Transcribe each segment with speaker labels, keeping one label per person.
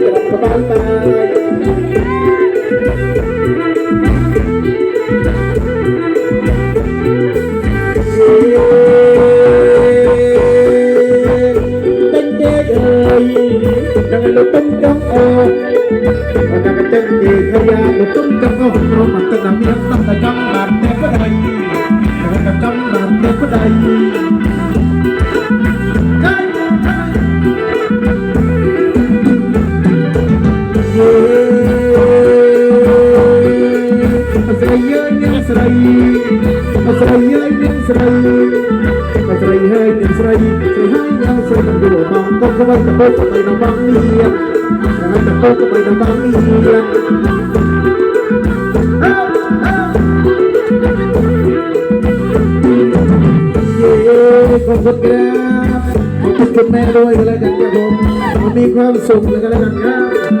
Speaker 1: สบายสบายเป็นเด็เอ๋ยนั่งเราต้องจ้องอ้นั่งเต้นเด็กขยเราต้องจ้งโอ้ราหมันต้องเมียต้องจ้งหลานเด็กก็ได้เราจ้งหลานเด็กก็ได้ Sợi ơi những sợi ស្រីហើយអ្នកស្រីស្រីហើយយ៉ាងស្រីនឹងយល់បងកុំក្បិតក្បិតទៅដល់បងនេះហើយទៅកុំទៅដល់បងនេះយេកុំគិតក្រាបគិតគិតแม่ด้วยก็แล้วกันครับผมมันมีความสุขแล้วกันแล้วกันครับ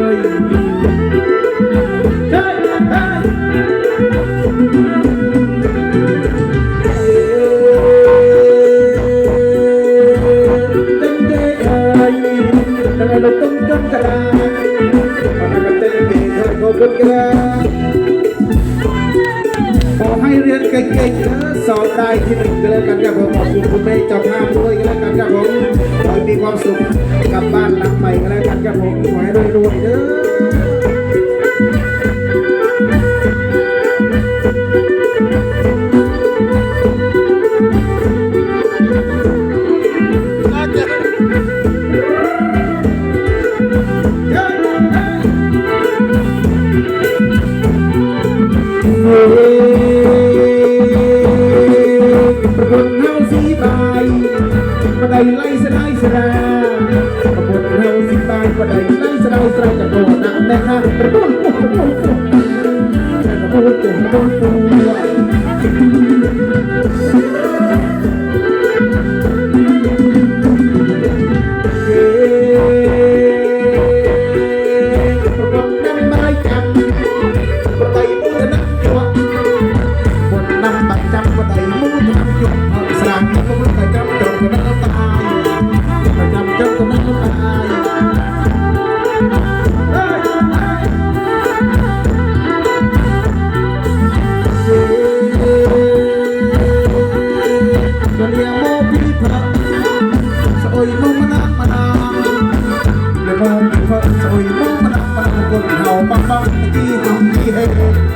Speaker 1: thôi cô biết cái ขอให้เรียนเก่งๆนะสอบได้ที่หนึ่งก็แล้วกันครับผมขอบคุณคุณแม่เจ้าภาพ บายบันไดไล่สลายสลาประบนเราสิบายบันไดไล่สลายสลาจะโดนน้ำแต่ข้าประบนปุ๊บปุ๊บปุ๊บประบนปุ๊บประบ Oh, my God.